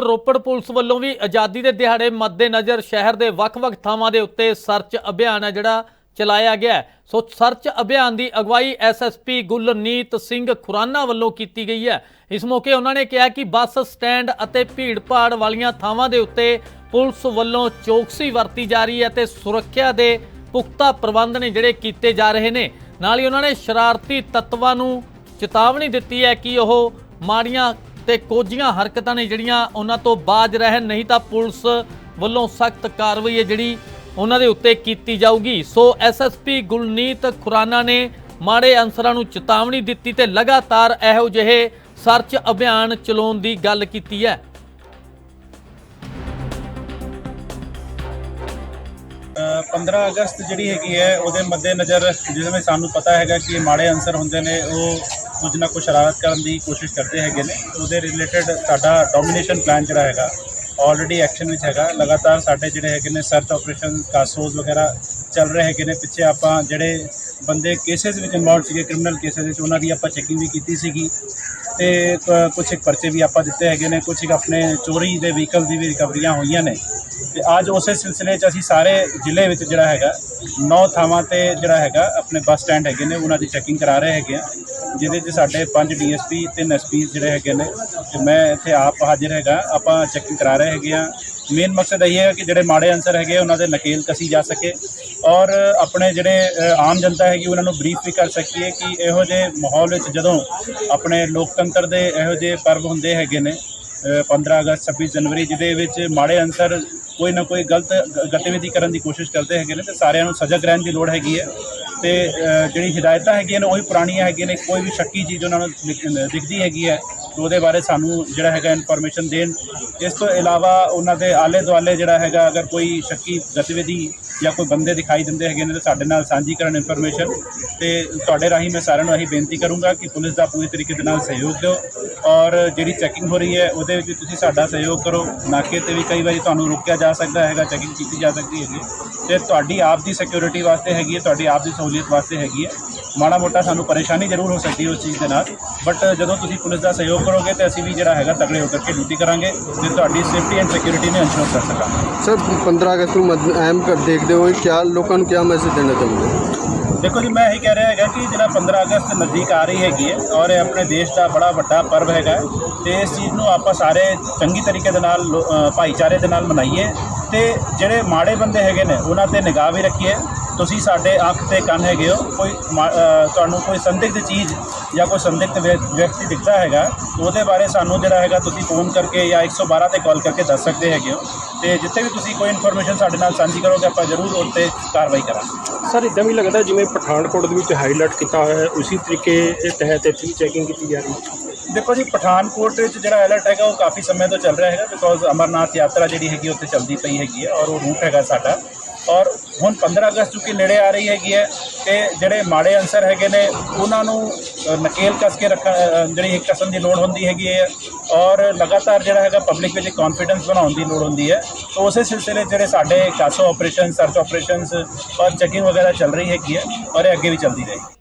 Ropar police ਵੱਲੋਂ ਵੀ ਆਜ਼ਾਦੀ ਦੇ ਦਿਹਾੜੇ ਮੱਦੇਨਜ਼ਰ ਸ਼ਹਿਰ ਦੇ ਵੱਖ-ਵੱਖ ਥਾਵਾਂ ਦੇ ਉੱਤੇ ਸਰਚ ਅਭਿਆਨ ਹੈ ਜਿਹੜਾ ਚਲਾਇਆ ਗਿਆ ਸੋ ਸਰਚ ਅਭਿਆਨ ਦੀ ਅਗਵਾਈ ਐਸਐਸਪੀ ਗੁਲਨੀਤ ਸਿੰਘ ਖੁਰਾਨਾ ਵੱਲੋਂ ਕੀਤੀ ਗਈ ਹੈ। ਇਸ ਮੌਕੇ ਉਹਨਾਂ ਨੇ ਕਿਹਾ ਕਿ ਬੱਸ ਸਟੈਂਡ ਅਤੇ ਭੀੜ-ਭਾੜ ਵਾਲੀਆਂ ਥਾਵਾਂ ਦੇ ਉੱਤੇ ਪੁਲਿਸ ਵੱਲੋਂ ਚੌਕਸੀ ਵਰਤੀ ਜਾ ਰਹੀ ਹੈ ਤੇ ਸੁਰੱਖਿਆ ਦੇ ਪੁਖਤਾ ਪ੍ਰਬੰਧ ਨੇ ਜਿਹੜੇ ਕੀਤੇ ਜਾ ਰਹੇ ਨੇ। ਨਾਲ ਹੀ ਉਹਨਾਂ ਨੇ ਸ਼ਰਾਰਤੀ ਤੱਤਵਾਂ ਨੂੰ ਚੇਤਾਵਨੀ ਦਿੱਤੀ ਹੈ ਕਿ ਉਹ ਮਾੜੀਆਂ ਤੇ ਕੋਝੀਆਂ ਹਰਕਤਾਂ ਨੇ ਜਿਹੜੀਆਂ ਉਹਨਾਂ ਤੋਂ ਬਾਜ ਰਹਿਣ ਨਹੀਂ ਤਾਂ ਪੁਲਿਸ ਵੱਲੋਂ ਸਖਤ ਕਾਰਵਾਈ ਹੈ ਜਿਹੜੀ ਉਹਨਾਂ ਦੇ ਉੱਤੇ ਕੀਤੀ ਜਾਊਗੀ। ਸੋ ਐਸਐਸਪੀ ਗੁਲਨੀਤ ਖੁਰਾਨਾ ਨੇ ਮਾੜੇ ਅਨਸਰਾਂ ਨੂੰ ਚੇਤਾਵਨੀ ਦਿੱਤੀ ਤੇ ਲਗਾਤਾਰ ਇਹੋ ਜਿਹੇ ਸਰਚ ਅਭਿਆਨ ਚਲਾਉਣ ਦੀ ਗੱਲ ਕੀਤੀ ਹੈ। ਅ, 15 ਅਗਸਤ ਜਿਹੜੀ ਹੈਗੀ ਹੈ ਉਹਦੇ ਮੱਦੇਨਜ਼ਰ ਜਿਵੇਂ ਸਾਨੂੰ ਪਤਾ ਹੈਗਾ ਕਿ ਮਾੜੇ ਅਨਸਰ ਹੁੰਦੇ ਨੇ ਉਹ ਕੁਝ ਨਾ ਕੁਝ ਸ਼ਰਾਰਤ ਕਰਨ ਦੀ ਕੋਸ਼ਿਸ਼ ਕਰਦੇ ਹੈਗੇ ਨੇ। ਉਹਦੇ ਰਿਲੇਟਡ ਸਾਡਾ ਡੋਮੀਨੇਸ਼ਨ ਪਲਾਨ ਜਿਹੜਾ ਹੈਗਾ ਆਲਰੇਡੀ ਐਕਸ਼ਨ ਵਿੱਚ ਹੈਗਾ। ਲਗਾਤਾਰ ਸਾਡੇ ਜਿਹੜੇ ਹੈਗੇ ਨੇ ਸਰਚ ਆਪਰੇਸ਼ਨ ਕਾਸੋਜ਼ ਵਗੈਰਾ ਚੱਲ ਰਹੇ ਹੈਗੇ ਨੇ। ਪਿੱਛੇ ਆਪਾਂ ਜਿਹੜੇ ਬੰਦੇ ਕੇਸਸ ਵਿੱਚ ਇਨਵੋਲਵ ਸੀਗੇ ਕ੍ਰਿਮੀਨਲ ਕੇਸਸ ਵਿੱਚ, ਉਹਨਾਂ ਦੀ ਆਪਾਂ ਚੈਕਿੰਗ ਵੀ ਕੀਤੀ ਸੀਗੀ। ਤੇ ਕ- ਕੁਝ ਇੱਕ ਪਰਚੇ ਵੀ ਆਪਾਂ ਦਿੱਤੇ ਹੈਗੇ ਨੇ। ਕੁਝ ਇੱਕ ਆਪਣੇ ਚੋਰੀ ਦੇ ਵਹੀਕਲ ਦੀ ਵੀ ਰਿਕਵਰੀਆਂ ਹੋਈਆਂ ਨੇ। ਤੇ ਅੱਜ ਉਸੇ ਸਿਲਸਿਲੇ 'ਚ ਅਸੀਂ ਸਾਰੇ ਜ਼ਿਲ੍ਹੇ ਵਿੱਚ ਜਿਹੜਾ ਹੈਗਾ ਨੌ ਥਾਵਾਂ ਤੇ ਜਿਹੜਾ ਹੈਗਾ ਆਪਣੇ ਬੱਸ ਸਟੈਂਡ ਹੈਗੇ ਨੇ ਉਹਨਾਂ ਦੀ ਚੈਕਿੰਗ ਕਰਾ ਰਹੇ ਹੈਗੇ ਆ ਜਿਹਦੇ 'ਚ ਸਾਡੇ ਪੰਜ ਡੀਐਸਪੀ ਤਿੰਨ ਐਸਪੀ ਜਿਹੜੇ ਹੈਗੇ ਨੇ ਤੇ ਮੈਂ ਇੱਥੇ ਆਪ ਹਾਜ਼ਰ ਹੈਗਾ ਆਪਾਂ ਚੈਕਿੰਗ ਕਰਾ ਰਹੇ ਹੈਗੇ ਆ। ਮੇਨ ਮਕਸਦ ਇਹ ਹੈ ਕਿ ਜਿਹੜੇ ਮਾੜੇ ਅਨਸਰ ਹੈਗੇ ਉਹਨਾਂ ਦੇ ਨਕੇਲ ਕਸੀ ਜਾ ਸਕੇ ਔਰ ਆਪਣੇ ਜਿਹੜੇ ਆਮ ਜਨਤਾ ਹੈਗੀ ਉਹਨਾਂ ਨੂੰ ਬਰੀਫ ਵੀ ਕਰ ਸਕੀਏ ਕਿ ਇਹੋ ਜਿਹੇ ਮਾਹੌਲ ਵਿੱਚ ਜਦੋਂ ਆਪਣੇ ਲੋਕਤੰਤਰ ਦੇ ਇਹੋ ਜਿਹੇ ਪਰਵ ਹੁੰਦੇ ਹੈਗੇ ਨੇ ਅ, 15 ਅਗਸਤ 26 ਜਨਵਰੀ ਜਿਹਦੇ ਵਿੱਚ ਮਾੜੇ ਅਨਸਰ ਕੋਈ ਨਾ ਕੋਈ ਗਲਤ ਗਤੀਵਿਧੀ ਕਰਨ ਦੀ ਕੋਸ਼ਿਸ਼ ਕਰਦੇ ਹੈਗੇ ਨੇ ਤੇ ਸਾਰਿਆਂ ਨੂੰ ਸਜਗ ਰਹਿਣ ਦੀ ਲੋੜ ਹੈਗੀ ਹੈ। ਤੇ ਜਿਹੜੀ ਹਦਾਇਤਾਂ ਹੈਗੀਆਂ ਨੇ, ਉਹੀ ਪੁਰਾਣੀਆਂ ਹੈਗੀਆਂ ਨੇ, ਕੋਈ ਵੀ ਸ਼ੱਕੀ ਚੀਜ਼ ਉਹਨਾਂ ਨੂੰ ਦਿਖਦੀ ਹੈਗੀ ਹੈ। ਤੇ ਉਹਦੇ ਬਾਰੇ ਸਾਨੂੰ ਜਿਹੜਾ ਹੈਗਾ ਇਨਫੋਰਮੇਸ਼ਨ ਦੇਣ। ਇਸ ਤੋਂ ਇਲਾਵਾ ਉਹਨਾਂ ਦੇ ਆਲੇ ਦੁਆਲੇ ਜਿਹੜਾ ਹੈਗਾ, ਅਗਰ ਕੋਈ ਸ਼ੱਕੀ ਗਤੀਵਿਧੀ ਜਾਂ ਕੋਈ ਬੰਦੇ ਦਿਖਾਈ ਦਿੰਦੇ ਹੈਗੇ ਨੇ, ਤਾਂ ਸਾਡੇ ਨਾਲ ਸਾਂਝੀ ਕਰਨ ਇਨਫੋਰਮੇਸ਼ਨ ਤੇ ਤੁਹਾਡੇ ਰਾਹੀਂ ਮੈਂ ਸਾਰਿਆਂ ਨੂੰ ਇਹੀ ਬੇਨਤੀ ਕਰੂੰਗਾ ਕਿ ਪੁਲਿਸ ਦਾ ਪੂਰੀ ਤਰੀਕੇ ਦੇ ਨਾਲ ਸਹਿਯੋਗ ਦਿਓ। ਔਰ ਜਿਹੜੀ ਚੈਕਿੰਗ ਹੋ ਰਹੀ ਹੈ, ਉਹਦੇ ਵਿੱਚ ਵੀ ਤੁਸੀਂ ਸਾਡਾ ਸਹਿਯੋਗ ਕਰੋ। ਨਾਕੇ ਤੇ ਵੀ ਕਈ ਵਾਰੀ ਤੁਹਾਨੂੰ ਰੋਕਿਆ ਜਾ ਸਕਦਾ ਹੈਗਾ ਚੈਕਿੰਗ ਕੀਤੀ ਜਾ ਸਕਦੀ ਹੈਗੀ। ਤੇ ਤੁਹਾਡੀ ਆਪ ਦੀ ਸਿਕਿਉਰਿਟੀ ਵਾਸਤੇ ਹੈਗੀ ਹੈ, ਤੁਹਾਡੀ ਆਪ ਦੀ ਸਹੂਲੀਅਤ ਵਾਸਤੇ ਹੈਗੀ ਹੈ। ਮਾੜਾ ਮੋਟਾ ਸਾਨੂੰ ਪਰੇਸ਼ਾਨੀ ਜ਼ਰੂਰ ਹੋ ਸਕਦੀ ਹੈ ਉਸ ਚੀਜ਼ ਦੇ ਨਾਲ। ਬਟ ਜਦੋਂ ਤੁਸੀਂ ਪੁਲਿਸ ਦਾ ਸਹਿਯੋਗ ਕਰੋਗੇ ਤੇ ਅਸੀਂ ਵੀ ਜਿਹੜਾ ਹੈਗਾ ਤਕੜੇ ਹੋ ਕਰਕੇ ਡਿਊਟੀ ਕਰਾਂਗੇ ਤੇ ਤੁਹਾਡੀ ਸੇਫਟੀ ਐਂਡ ਸਿਕਿਉਰਿਟੀ ਨੂੰ ਇਨਸ਼ੋਰ ਕਰ ਸਕਾਂਗੇ। ਸਰ 15 ਅਗਸਤ ਨੂੰ ਅਹਿਮ ਕਰ ਦੇਖਦੇ ਹੋਏ ਕਿਆ ਲੋਕਾਂ ਨੂੰ ਕਿਆ ਮੈਸੇਜ ਦੇਣਾ ਚਾਹੁੰਦੇ ਦੇਖੋ ਜੀ ਮੈਂ ਇਹੀ ਕਹਿ ਰਿਹਾ ਹੈਗਾ ਕਿ ਜਿਹੜਾ 15 ਅਗਸਤ ਨਜ਼ਦੀਕ ਆ ਰਹੀ ਹੈਗੀ ਹੈ ਔਰ ਇਹ ਆਪਣੇ ਦੇਸ਼ ਦਾ ਬੜਾ ਵੱਡਾ ਪਰਵ ਹੈਗਾ ਤੇ ਇਸ ਚੀਜ਼ ਨੂੰ ਆਪਾਂ ਸਾਰੇ ਚੰਗੀ ਤਰੀਕੇ ਦੇ ਨਾਲ ਭਾਈਚਾਰੇ ਦੇ ਨਾਲ ਮਨਾਈਏ ਤੇ ਜਿਹੜੇ ਮਾੜੇ ਬੰਦੇ ਹੈਗੇ ਨੇ ਉਹਨਾਂ ਤੇ ਨਿਗਾਹ ਵੀ ਰੱਖੀਏ ਤੁਸੀਂ ਸਾਡੇ ਅੱਖ ਤੇ ਕੰਨ ਹੈਗੇ ਹੋ ਕੋਈ ਤੁਹਾਨੂੰ ਕੋਈ ਸੰਦਿਗਧ ਚੀਜ਼ ਜਾਂ ਕੋਈ ਸੰਦਿਗਧ ਵਿਅ- ਵਿਅਕਤੀ ਦਿਖਦਾ ਹੈਗਾ ਉਹਦੇ ਬਾਰੇ ਸਾਨੂੰ ਜਿਹੜਾ ਹੈਗਾ ਤੁਸੀਂ ਫੋਨ ਕਰਕੇ ਜਾਂ 112 ਤੇ ਕਾਲ ਕਰਕੇ ਦੱਸ ਸਕਦੇ ਹੈਗੇ ਹੋ। ਤੇ ਜਿੱਥੇ ਵੀ ਤੁਸੀਂ ਕੋਈ ਇਨਫੋਰਮੇਸ਼ਨ ਸਾਡੇ ਨਾਲ ਸਾਂਝੀ ਕਰੋਗੇ ਆਪਾਂ ਜ਼ਰੂਰ ਉਸ 'ਤੇ ਕਾਰਵਾਈ ਕਰਾਂਗੇ। ਸਰ ਇਦਾਂ ਵੀ ਲੱਗਦਾ ਜਿਵੇਂ ਪਠਾਨਕੋਟ ਦੇ ਵਿੱਚ ਹਾਈਲਾਈਟ ਕੀਤਾ ਹੋਇਆ ਹੈ ਉਸੇ ਤਰੀਕੇ ਦੇ ਤਹਿਤ ਇੱਥੇ ਚੈਕਿੰਗ ਕੀਤੀ ਜਾ ਰਹੀ ਹੈ। ਦੇਖੋ ਜੀ ਪਠਾਨਕੋਟ ਵਿੱਚ ਜਿਹੜਾ ਅਲਰਟ ਹੈਗਾ ਉਹ ਕਾਫੀ ਸਮੇਂ ਤੋਂ ਚੱਲ ਰਿਹਾ ਹੈਗਾ ਬਿਕੋਜ਼ ਅਮਰਨਾਥ ਯਾਤਰਾ ਜਿਹੜੀ ਹੈਗੀ ਉੱਥੇ ਚੱਲਦੀ ਪਈ ਹੈਗੀ ਹੈ ਔਰ ਉਹ ਰੂਟ ਹੈਗਾ ਸਾਡਾ। ਔਰ ਹੁਣ 15 ਅਗਸਤ ਚੁੱਕੀ ਨੇੜੇ ਆ ਰਹੀ ਹੈਗੀ ਹੈ ਤੇ ਜਿਹੜੇ ਮਾੜੇ ਅਨਸਰ ਹੈਗੇ ਨੇ, ਉਹਨਾਂ ਨੂੰ ਨਕੇਲ ਕੱਸ ਕੇ ਰੱਖਣ ਜਿਹੜੀ ਇੱਕ ਕਿਸਮ ਦੀ ਲੋੜ ਹੁੰਦੀ ਹੈਗੀ ਹੈ ਔਰ ਲਗਾਤਾਰ ਜਿਹੜਾ ਹੈਗਾ ਪਬਲਿਕ ਵਿੱਚ ਕੌਨਫੀਡੈਂਸ ਬਣਾਉਣ ਦੀ ਲੋੜ ਹੁੰਦੀ ਹੈ। ਤਾਂ ਉਸੇ ਸਿਲਸਿਲੇ ਜਿਹੜੇ ਸਾਡੇ ਕਾਸੋ ਆਪਰੇਸ਼ਨ ਸਰਚ ਆਪਰੇਸ਼ਨਸ ਔਰ ਚੈਕਿੰਗ ਵਗੈਰਾ ਚੱਲ ਰਹੀ ਹੈਗੀ ਹੈ ਔਰ ਇਹ ਅੱਗੇ ਵੀ ਚੱਲਦੀ ਰਹੇਗੀ।